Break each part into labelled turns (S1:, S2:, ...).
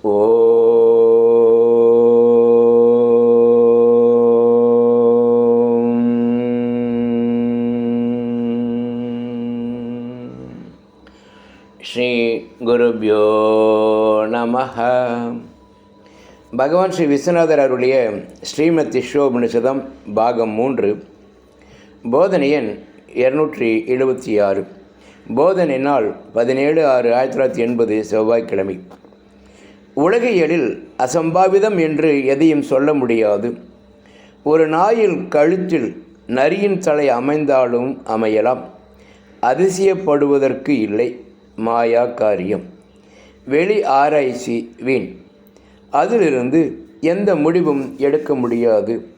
S1: ஸ்ரீ குருபியோ நம பகவான் ஸ்ரீ விஸ்வநாதர் அருளிய ஸ்ரீமத் விஸ்வோபனிஷதம் பாகம் மூன்று போதனையன் இருநூற்றி இரநூற்றி எழுபத்தி ஆறு. போதனை நாள் பதினேழு ஆறு ஆயிரத்தி தொள்ளாயிரத்தி எண்பது செவ்வாய்க்கிழமை. உலகியலில் அசம்பாவிதம் என்று எதையும் சொல்ல முடியாது. ஒரு நாயில் கழுத்தில் நரியின் தலை அமைந்தாலும் அமையலாம். அதிசயப்படுவதற்கு இல்லை. மாயா காரியம். வெளி ஆராய்ச்சி வீண். அதிலிருந்து எந்த முடிவும் எடுக்க முடியாது.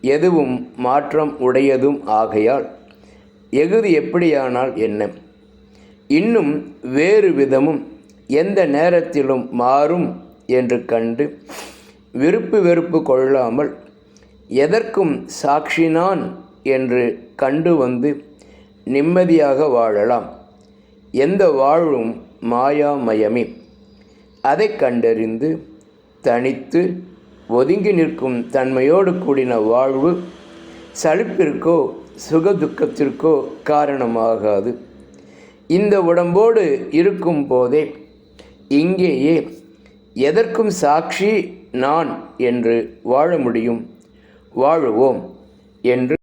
S1: எதுவும் மாற்றம் உடையதும் ஆகையால். எகுதி எப்படியானால் என்ன? இன்னும் வேறு விதமும் எந்த நேரத்திலும் மாறும் என்று கண்டு விருப்பு வெறுப்பு கொள்ளாமல் எதற்கும் சாட்சினான் என்று கண்டு வந்து நிம்மதியாக வாழலாம். எந்த வாழ்வும் மாயாமயமே. அதை கண்டறிந்து தனித்து ஒதுங்கி நிற்கும் தன்மையோடு கூடின வாழ்வு சலிப்பிற்கோ சுகதுக்கத்திற்கோ காரணமாகாது. இந்த உடம்போடு இருக்கும் போதே இங்கேயே எதற்கும் சாட்சி நான் என்று வாழ முடியும். வாழுவோம் என்று